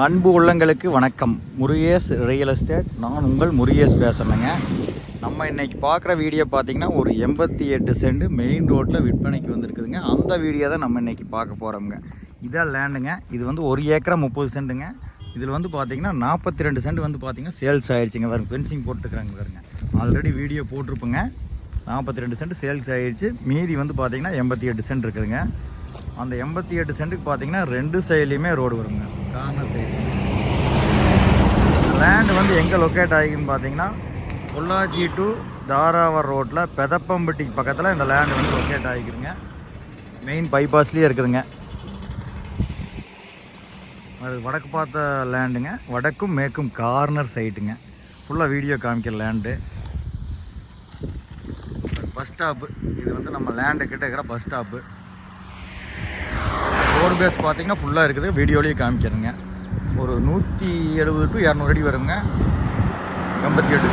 அன்பு உள்ளங்களுக்கு வணக்கம். முருகேஷ் ரியல் எஸ்டேட் நான் உங்கள் முருகேஷ் பேசுகிறேங்க நம்ம இன்னைக்கு பார்க்குற வீடியோ பார்த்தீங்கன்னா ஒரு எண்பத்தி எட்டு சென்ட் மெயின் ரோட்டில் விற்பனைக்கு வந்திருக்குதுங்க. அந்த வீடியோ தான் நம்ம இன்னைக்கு பார்க்க போகிறோம்ங்க இதான் லேண்டுங்க இது வந்து ஒரு ஏக்கரா முப்பது சென்ட்டுங்க. இதில் வந்து பார்த்திங்கன்னா நாற்பத்தி ரெண்டு சென்ட் வந்து பார்த்தீங்கன்னா சேல்ஸ் ஆயிடுச்சுங்க பாருங்க ஃபென்சிங் போட்டுருக்குறாங்க பாருங்க. ஆல்ரெடி வீடியோ போட்டிருப்போங்க. நாற்பத்தி ரெண்டு சென்ட் சேல்ஸ் ஆகிடுச்சு மீதி வந்து பார்த்திங்கன்னா எண்பத்தி எட்டு சென்ட் இருக்குதுங்க. அந்த எண்பத்தி எட்டு சென்ட்டுக்கு பார்த்தீங்கன்னா ரெண்டு சைட்லேயுமே ரோடு வருங்க. கார்னர் சைடு வந்து எங்கே லொக்கேட் ஆகிக்குன்னு பார்த்தீங்கன்னா பொள்ளாச்சி டு தாராவர் ரோட்டில் பெதப்பம்பட்டிக்கு பக்கத்தில் இந்த லேண்ட் வந்து லொக்கேட் ஆகிக்குதுங்க. மெயின் பைபாஸ்லேயே இருக்குதுங்க. அது வடக்கு பார்த்த லேண்டுங்க வடக்கும் மேற்கும் கார்னர் சைட்டுங்க ஃபுல்லாக வீடியோ காமிக்கிற லேண்டு பஸ் ஸ்டாப்பு இது வந்து நம்ம லேண்டு கிட்ட இருக்கிற பஸ் ஸ்டாப்பு ரோடு பேஸ் பார்த்திங்கன்னா ஃபுல்லாக இருக்குது. வீடியோலேயே காமிக்கிறேங்க. ஒரு நூற்றி எழுபது டு இரநூறு அடி வருங்க. எண்பத்தி எட்டு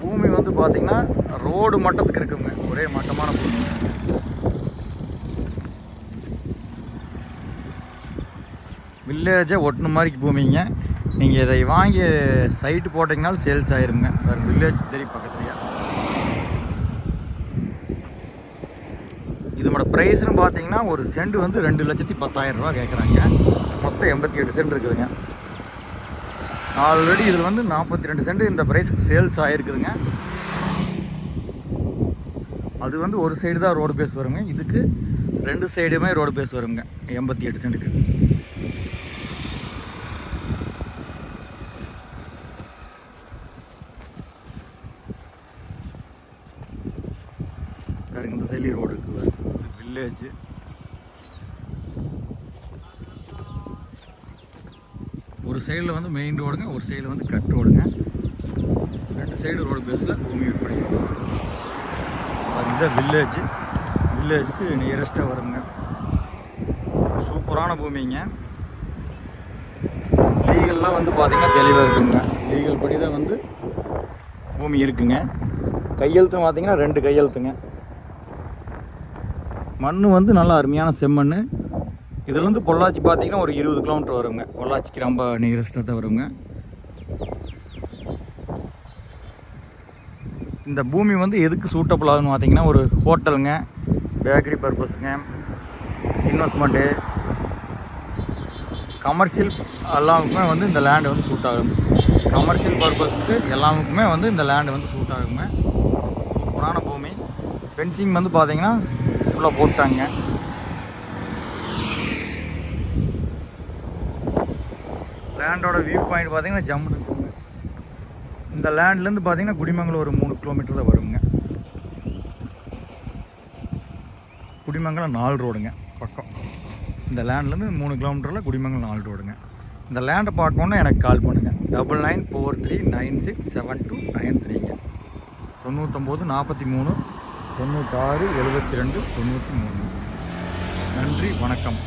பூமி வந்து பார்த்திங்கன்னா ரோடு மட்டத்துக்கு இருக்குங்க. ஒரே மட்டமான பூமி. வில்லேஜை ஒட்டின மாதிரி பூமிங்க. நீங்கள் இதை வாங்கி சைட்டு போட்டிங்கனாலும் சேல்ஸ் ஆயிருங்க. வேறு வில்லேஜ் தெரியும் பக்கத்துலையா. இதோட ப்ரைஸ்னு பார்த்தீங்கன்னா ஒரு செண்டு வந்து ரெண்டு லட்சத்தி பத்தாயிரம் ரூபா கேட்குறாங்க. மொத்தம் எண்பத்தி எட்டு சென்ட் இருக்குதுங்க. ஆல்ரெடி இதில் வந்து நாற்பத்தி ரெண்டு சென்ட் இந்த ப்ரைஸுக்கு சேல்ஸ் ஆகிருக்குதுங்க அது வந்து ஒரு சைடு தான் ரோடு பேஸ் வருங்க. இதுக்கு ரெண்டு சைடுமே ரோடு பேஸ் வருங்க. எண்பத்தி எட்டு சென்ட்டுக்கு பாருங்க இந்த சைட்லேயும் ரோடு இருக்குது வில்லேஜ் ஒரு சைடில் வந்து மெயின் ரோடுங்க ஒரு சைடில் வந்து கட் ரோடுங்க ரெண்டு சைடு ரோடு பேஸில் பூமி விற்பனை. இந்த வில்லேஜ் வில்லேஜுக்கு நியரஸ்ட்டாக வருங்க. சூப்பரான பூமிங்க. லீகல்லாம் வந்து பார்த்தீங்கன்னா தெளிவாக இருக்குங்க. லீகல் படி தான் வந்து பூமி இருக்குங்க. கையெழுத்து பார்த்தீங்கன்னா ரெண்டு கையெழுத்துங்க. மண் வந்து நல்லா அருமையான செம்மண் இதுலேருந்து பொள்ளாச்சி பார்த்தீங்கன்னா ஒரு இருபது கிலோமீட்டர் வருங்க. பொள்ளாச்சிக்கு ரொம்ப நியரஸ்ட்டாக வருங்க. இந்த பூமி வந்து எதுக்கு சூட்டபிள் ஆகுதுன்னு பார்த்தீங்கன்னா ஒரு ஹோட்டலுங்க பேக்கரி பர்பஸுங்க இன்வெஸ்ட்மெண்ட்டு கமர்ஷியல் எல்லாமுக்குமே வந்து இந்த லேண்டு வந்து சூட் ஆகும். கமர்ஷியல் பர்பஸ்க்கு எல்லாமுக்குமே வந்து இந்த லேண்டு வந்து சூட் ஆகுங்க. சூப்பரான பூமி. ஃபென்சிங் வந்து பார்த்திங்கன்னா ஃபுல்லாக போட்டாங்க. லேண்டோட வியூ பாயிண்ட் பார்த்தீங்கன்னா ஜம்முன்னு இருக்குங்க இந்த லேண்ட்லேருந்து பார்த்தீங்கன்னா குடிமங்கலம் ஒரு மூணு கிலோமீட்டர் தான் வருங்க. குடிமங்கலம் நாலு ரோடுங்க பக்கம். இந்த லேண்ட்லேருந்து மூணு கிலோமீட்டரில் குடிமங்கலம் நாலு ரோடுங்க இந்த லேண்டை பார்க்கணுன்னா எனக்கு கால் பண்ணுங்கள் double nine four three nine six seven two nine த்ரீங்க தொண்ணூற்றொம்போது நாற்பத்தி மூணு தொண்ணூத்தாறு எழுபத்தி ரெண்டு தொண்ணூற்றி மூணு. நன்றி வணக்கம்.